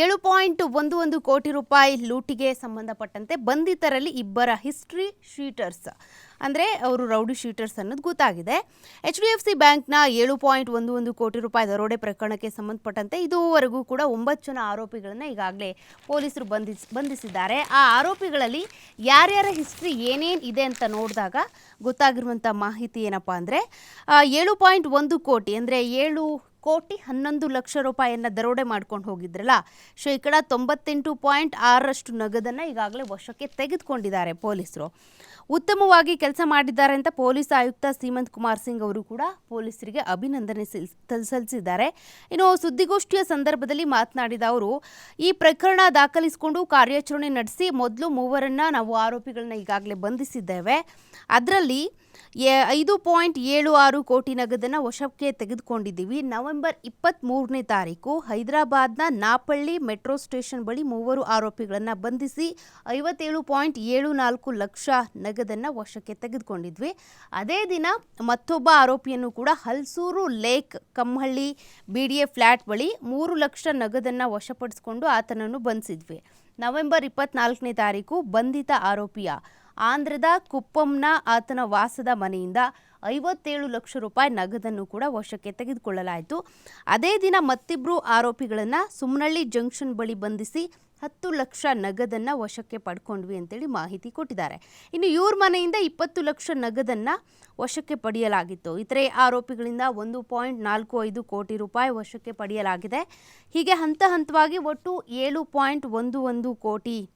ಏಳು ಪಾಯಿಂಟ್ ಒಂದು ಒಂದು ಕೋಟಿ ರೂಪಾಯಿ ಲೂಟಿಗೆ ಸಂಬಂಧಪಟ್ಟಂತೆ ಬಂಧಿತರಲ್ಲಿ ಇಬ್ಬರ ಹಿಸ್ಟ್ರಿ ಶೀಟರ್ಸ್. ಅಂದರೆ ಅವರು ರೌಡಿ ಶೀಟರ್ಸ್ ಅನ್ನೋದು ಗೊತ್ತಾಗಿದೆ. ಎಚ್ ಡಿ ಎಫ್ ಸಿ ಬ್ಯಾಂಕ್ನ ಏಳು ಪಾಯಿಂಟ್ ಒಂದು ಒಂದು ಕೋಟಿ ರೂಪಾಯಿ ದರೋಡೆ ಪ್ರಕರಣಕ್ಕೆ ಸಂಬಂಧಪಟ್ಟಂತೆ ಇದುವರೆಗೂ ಕೂಡ ಒಂಬತ್ತು ಜನ ಆರೋಪಿಗಳನ್ನು ಈಗಾಗಲೇ ಪೊಲೀಸರು ಬಂಧಿಸ್, ಬಂಧಿಸಿದ್ದಾರೆ. ಆ ಆರೋಪಿಗಳಲ್ಲಿ ಯಾರ್ಯಾರ ಹಿಸ್ಟ್ರಿ ಏನೇನು ಇದೆ ಅಂತ ನೋಡಿದಾಗ ಗೊತ್ತಾಗಿರುವಂಥ ಮಾಹಿತಿ ಏನಪ್ಪ ಅಂದರೆ ಏಳು ಪಾಯಿಂಟ್ ಒಂದು ಕೋಟಿ ಅಂದರೆ ಏಳು ಕೋಟಿ ಹನ್ನೊಂದು ಲಕ್ಷ ರೂಪಾಯಿಯನ್ನು ದರೋಡೆ ಮಾಡ್ಕೊಂಡು ಹೋಗಿದ್ರಲ್ಲ? ಶೇಕಡ ತೊಂಬತ್ತೆಂಟು ಪಾಯಿಂಟ್ ಆರರಷ್ಟು ನಗದನ್ನು ಈಗಾಗಲೇ ವಶಕ್ಕೆ ತೆಗೆದುಕೊಂಡಿದ್ದಾರೆ ಪೊಲೀಸರು. ಉತ್ತಮವಾಗಿ ಕೆಲಸ ಮಾಡಿದ್ದಾರೆ ಅಂತ ಪೊಲೀಸ್ ಆಯುಕ್ತ ಸೀಮಂತ್ ಕುಮಾರ್ ಸಿಂಗ್ ಅವರು ಕೂಡ ಪೊಲೀಸರಿಗೆ ಅಭಿನಂದನೆ ಸಿಲ್- ಸಲ್- ಸಲ್ಲಿಸಿದ್ದಾರೆ. ಇನ್ನು ಸುದ್ದಿಗೋಷ್ಠಿಯ ಸಂದರ್ಭದಲ್ಲಿ ಮಾತನಾಡಿದ ಅವರು, ಈ ಪ್ರಕರಣ ದಾಖಲಿಸಿಕೊಂಡು ಕಾರ್ಯಾಚರಣೆ ನಡೆಸಿ ಮೊದಲು ಮೂವರನ್ನ ನಾವು ಆರೋಪಿಗಳನ್ನ ಈಗಾಗಲೇ ಬಂಧಿಸಿದ್ದೇವೆ. ಅದರಲ್ಲಿ ಐದು ಪಾಯಿಂಟ್ ಏಳು ಆರು ಕೋಟಿ ನಗದನ್ನು ವಶಕ್ಕೆ ತೆಗೆದುಕೊಂಡಿದ್ದೀವಿ. ನವೆಂಬರ್ ಇಪ್ಪತ್ತ್ಮೂರನೇ ತಾರೀಕು ಹೈದರಾಬಾದ್ನ ನಾಪಳ್ಳಿ ಮೆಟ್ರೋ ಸ್ಟೇಷನ್ ಬಳಿ ಮೂವರು ಆರೋಪಿಗಳನ್ನು ಬಂಧಿಸಿ ಐವತ್ತೇಳು ಪಾಯಿಂಟ್ ಏಳು ನಾಲ್ಕು ಲಕ್ಷ ನಗದನ್ನು ವಶಕ್ಕೆ ತೆಗೆದುಕೊಂಡಿದ್ವಿ. ಅದೇ ದಿನ ಮತ್ತೊಬ್ಬ ಆರೋಪಿಯನ್ನು ಕೂಡ Halsuru lake Kammahalli B D A flat ಬಳಿ ಮೂರು ಲಕ್ಷ ನಗದನ್ನು ವಶಪಡಿಸಿಕೊಂಡು ಆತನನ್ನು ಬಂಧಿಸಿದ್ವಿ. ನವೆಂಬರ್ ಇಪ್ಪತ್ನಾಲ್ಕನೇ ತಾರೀಕು ಬಂಧಿತ ಆರೋಪಿಯ ಆಂಧ್ರದ ಕುಪ್ಪಂನ ಆತನ ವಾಸದ ಮನೆಯಿಂದ ಐವತ್ತೇಳು ಲಕ್ಷ ರೂಪಾಯಿ ನಗದನ್ನು ಕೂಡ ವಶಕ್ಕೆ ತೆಗೆದುಕೊಳ್ಳಲಾಯಿತು. ಅದೇ ದಿನ ಮತ್ತಿಬ್ಬರು ಆರೋಪಿಗಳನ್ನು ಸುಮ್ನಳ್ಳಿ ಜಂಕ್ಷನ್ ಬಳಿ ಬಂಧಿಸಿ ಹತ್ತು ಲಕ್ಷ ನಗದನ್ನು ವಶಕ್ಕೆ ಪಡ್ಕೊಂಡ್ವಿ ಅಂತೇಳಿ ಮಾಹಿತಿ ಕೊಟ್ಟಿದ್ದಾರೆ. ಇನ್ನು ಇವ್ರ ಮನೆಯಿಂದ ಇಪ್ಪತ್ತು ಲಕ್ಷ ನಗದನ್ನು ವಶಕ್ಕೆ ಪಡೆಯಲಾಗಿತ್ತು. ಇತರೆ ಆರೋಪಿಗಳಿಂದ ಒಂದು ಪಾಯಿಂಟ್ ನಾಲ್ಕು ಐದು ಕೋಟಿ ರೂಪಾಯಿ ವಶಕ್ಕೆ ಪಡೆಯಲಾಗಿದೆ. ಹೀಗೆ ಹಂತ ಹಂತವಾಗಿ ಒಟ್ಟು ಏಳು ಪಾಯಿಂಟ್ ಒಂದು ಒಂದು ಕೋಟಿ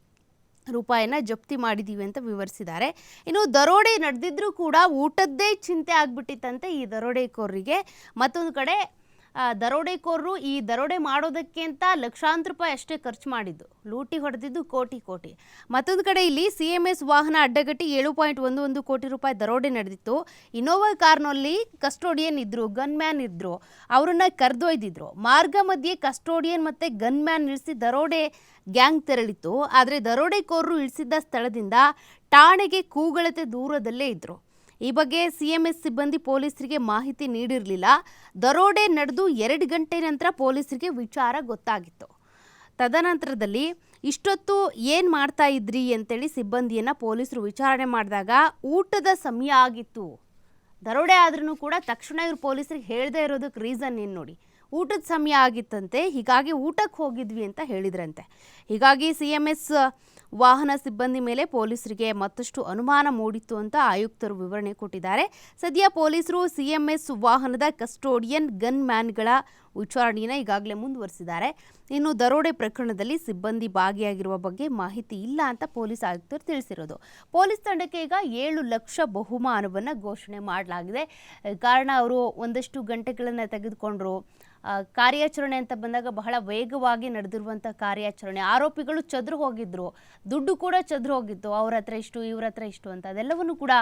ರೂಪಾಯಿನ ಜಪ್ತಿ ಮಾಡಿದ್ದೀವಿ ಅಂತ ವಿವರಿಸಿದ್ದಾರೆ. ಇನ್ನು ದರೋಡೆ ನಡೆದಿದ್ರೂ ಕೂಡ ಊಟದ್ದೇ ಚಿಂತೆ ಆಗ್ಬಿಟ್ಟಿತ್ತಂತೆ ಈ ದರೋಡೆಕೋರರಿಗೆ ಮತ್ತೊಂದು ಕಡೆ ದರೋಡೆಕೋರರು ಈ ದರೋಡೆ ಮಾಡೋದಕ್ಕೆ ಅಂತ ಲಕ್ಷಾಂತರ ರೂಪಾಯಿ ಅಷ್ಟೇ ಖರ್ಚು ಮಾಡಿದ್ದು. ಲೂಟಿ ಹೊಡೆದಿದ್ದು ಕೋಟಿ ಕೋಟಿ. ಮತ್ತೊಂದು ಕಡೆ ಇಲ್ಲಿ ಸಿ ಎಂ ಎಸ್ ವಾಹನ ಅಡ್ಡಗಟ್ಟಿ ಏಳು ಪಾಯಿಂಟ್ ಒಂದು ಒಂದು ಕೋಟಿ ರೂಪಾಯಿ ದರೋಡೆ ನಡೆದಿತ್ತು. ಇನೋವಾ ಕಾರ್ನಲ್ಲಿ ಕಸ್ಟೋಡಿಯನ್ ಇದ್ರು ಗನ್ ಮ್ಯಾನ್ ಇದ್ರು. ಅವರನ್ನ ಕರೆದೊಯ್ದಿದ್ರು. ಮಾರ್ಗ ಮಧ್ಯೆ ಕಸ್ಟೋಡಿಯನ್ ಮತ್ತೆ ಗನ್ ಮ್ಯಾನ್ ಇಳಿಸಿ ದರೋಡೆ ಗ್ಯಾಂಗ್ ತೆರಳಿತ್ತು. ಆದರೆ ದರೋಡೆಕೋರರು ಇಳಿಸಿದ್ದ ಸ್ಥಳದಿಂದ ಠಾಣೆಗೆ ಕೂಗಳತೆ ದೂರದಲ್ಲೇ ಇದ್ರು. ಈ ಬಗ್ಗೆ ಸಿಎಂಎಸ್ ಸಿಬ್ಬಂದಿ ಪೊಲೀಸರಿಗೆ ಮಾಹಿತಿ ನೀಡಿರಲಿಲ್ಲ. ದರೋಡೆ ನಡೆದು ಎರಡು ಗಂಟೆ ನಂತರ ಪೊಲೀಸರಿಗೆ ವಿಚಾರ ಗೊತ್ತಾಗಿತ್ತು. ತದನಂತರದಲ್ಲಿ ಇಷ್ಟೊತ್ತು ಏನು ಮಾಡ್ತಾ ಇದ್ರಿ ಅಂತೇಳಿ ಸಿಬ್ಬಂದಿಯನ್ನು ಪೊಲೀಸರು ವಿಚಾರಣೆ ಮಾಡಿದಾಗ ಊಟದ ಸಮಯ ಆಗಿತ್ತು. ದರೋಡೆ ಆದ್ರೂ ಕೂಡ ತಕ್ಷಣ ಇವ್ರು ಪೊಲೀಸರಿಗೆ ಹೇಳದೇ ಇರೋದಕ್ಕೆ ರೀಸನ್ ಏನು ನೋಡಿ? ಊಟದ ಸಮಯ ಆಗಿತ್ತಂತೆ, ಹೀಗಾಗಿ ಊಟಕ್ಕೆ ಹೋಗಿದ್ವಿ ಅಂತ ಹೇಳಿದ್ರಂತೆ. ಹೀಗಾಗಿ ಸಿ ಎಂ ಎಸ್ ವಾಹನ ಸಿಬ್ಬಂದಿ ಮೇಲೆ ಪೊಲೀಸರಿಗೆ ಮತ್ತಷ್ಟು ಅನುಮಾನ ಮೂಡಿತ್ತು ಅಂತ ಆಯುಕ್ತರು ವಿವರಣೆ ಕೊಟ್ಟಿದ್ದಾರೆ. ಸದ್ಯ ಪೊಲೀಸರು ಸಿಎಂಎಸ್ ವಾಹನದ ಕಸ್ಟೋಡಿಯನ್ ಗನ್ ಮ್ಯಾನ್ಗಳ ವಿಚಾರಣೆಯನ್ನು ಈಗಾಗಲೇ ಮುಂದುವರಿಸಿದ್ದಾರೆ. ಇನ್ನು ದರೋಡೆ ಪ್ರಕರಣದಲ್ಲಿ ಸಿಬ್ಬಂದಿ ಭಾಗಿಯಾಗಿರುವ ಬಗ್ಗೆ ಮಾಹಿತಿ ಇಲ್ಲ ಅಂತ ಪೊಲೀಸ್ ಆಯುಕ್ತರು ತಿಳಿಸಿರೋದು. ಪೊಲೀಸ್ ತಂಡಕ್ಕೆ ಈಗ ಏಳು ಲಕ್ಷ ಬಹುಮಾನವನ್ನು ಘೋಷಣೆ ಮಾಡಲಾಗಿದೆ. ಕಾರಣ ಅವರು ಒಂದಷ್ಟು ಗಂಟೆಗಳನ್ನು ತೆಗೆದುಕೊಂಡರು. ಕಾರ್ಯಾಚರಣೆ ಅಂತ ಬಂದಾಗ ಬಹಳ ವೇಗವಾಗಿ ನಡೆದಿರುವಂಥ ಕಾರ್ಯಾಚರಣೆ. ಆರೋಪಿಗಳು ಚದುರು ಹೋಗಿದ್ರು. ದುಡ್ಡು ಕೂಡ ಚದ್ರ ಹೋಗಿತ್ತು, ಅವ್ರ ಹತ್ರ ಇಷ್ಟು, ಇವ್ರ ಹತ್ರ ಇಷ್ಟು ಅಂತ. ಅದೆಲ್ಲವನ್ನು ಕೂಡ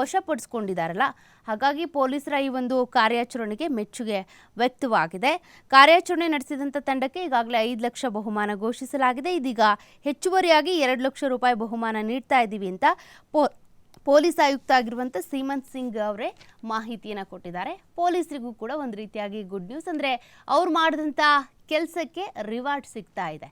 ವಶಪಡಿಸ್ಕೊಂಡಿದ್ದಾರಲ್ಲ. ಹಾಗಾಗಿ ಪೊಲೀಸರ ಈ ಒಂದು ಕಾರ್ಯಾಚರಣೆಗೆ ಮೆಚ್ಚುಗೆ ವ್ಯಕ್ತವಾಗಿದೆ. ಕಾರ್ಯಾಚರಣೆ ನಡೆಸಿದಂಥ ತಂಡಕ್ಕೆ ಈಗಾಗಲೇ ಐದು ಲಕ್ಷ ಬಹುಮಾನ ಘೋಷಿಸಲಾಗಿದೆ. ಇದೀಗ ಹೆಚ್ಚುವರಿಯಾಗಿ ಎರಡು ಲಕ್ಷ ರೂಪಾಯಿ ಬಹುಮಾನ ನೀಡ್ತಾ ಇದ್ದೀವಿ ಅಂತ ಪೊ, ಪೊಲೀಸ್ ಆಯುಕ್ತ ಆಗಿರುವಂಥ ಸೀಮಂತ್ ಸಿಂಗ್ ಅವರೇ ಮಾಹಿತಿಯನ್ನು ಕೊಟ್ಟಿದ್ದಾರೆ. ಪೊಲೀಸರಿಗೂ ಕೂಡ ಒಂದು ರೀತಿಯಾಗಿ ಗುಡ್ ನ್ಯೂಸ್. ಅಂದರೆ ಅವ್ರು ಮಾಡಿದಂಥ ಕೆಲಸಕ್ಕೆ ರಿವಾರ್ಡ್ ಸಿಗ್ತಾ ಇದೆ.